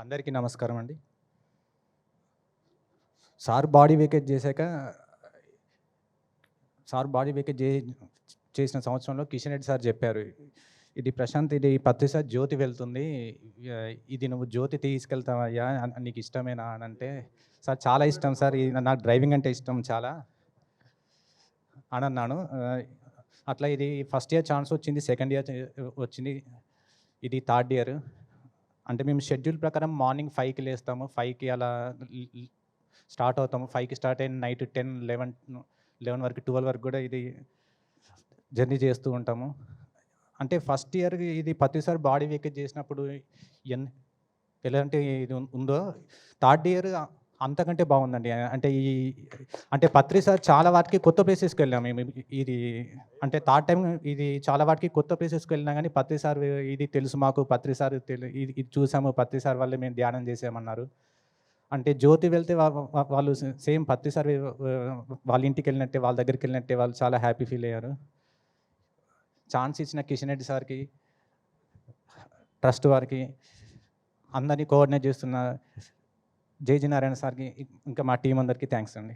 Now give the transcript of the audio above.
అందరికీ నమస్కారం అండి. సార్ బాడీ వేకేట్ చేశాక సార్ బాడీ వేకేట్ చే చేసిన సంవత్సరంలో కిషన్ రెడ్డి సార్ చెప్పారు ఇది ప్రశాంత్ ఇది పత్తి సార్ జ్యోతి వెళ్తుంది ఇది నువ్వు జ్యోతి తీసుకెళ్తావయ్యా నీకు ఇష్టమేనా? అని అంటే సార్ చాలా ఇష్టం సార్ ఇది నాకు డ్రైవింగ్ అంటే ఇష్టం చాలా అని అన్నాను. అట్లా ఇది ఫస్ట్ ఇయర్ ఛాన్స్ వచ్చింది సెకండ్ ఇయర్ వచ్చింది ఇది థర్డ్ ఇయర్. అంటే మేము షెడ్యూల్ ప్రకారం మార్నింగ్ ఫైవ్కి లేస్తాము. ఫైవ్కి అలా స్టార్ట్ అవుతాము. ఫైవ్కి స్టార్ట్ అయిన నైట్ టెన్ లెవెన్ లెవెన్ వరకు ట్వెల్వ్ వరకు కూడా ఇది జర్నీ చేస్తూ ఉంటాము. అంటే ఫస్ట్ ఇయర్ ఇది ప్రతిసారి బాడీ వేకేజ్ చేసినప్పుడు ఎన్ ఎలాంటి ఇది ఉందో థర్డ్ ఇయర్ అంతకంటే బాగుందండి. అంటే ఈ అంటే పత్రి సార్ చాలా వాటికి కొత్త ప్లేసెస్కి వెళ్ళాము మేము ఇది అంటే థర్డ్ టైం ఇది చాలా వాటికి కొత్త ప్లేసెస్కి వెళ్ళినా కానీ పత్రి సార్ ఇది తెలుసు మాకు పత్రి సార్ తెలు ఇది ఇది చూసాము పత్రి సార్ వల్లే మేము ధ్యానం చేసామన్నారు అంటే జ్యోతి వెళ్తే వాళ్ళు సేమ్ పత్రి సార్ వాళ్ళ ఇంటికి వెళ్ళినట్టే వాళ్ళ దగ్గరికి వెళ్ళినట్టే వాళ్ళు చాలా హ్యాపీ ఫీల్ అయ్యారు. ఛాన్స్ ఇచ్చిన కిషన్ రెడ్డి సార్కి ట్రస్ట్ వారికి అందరినీ కోఆర్డినేట్ చేస్తున్నారు జేజీ నారాయణ సార్కి ఇంకా మా టీం అందరికీ థ్యాంక్స్ అండి.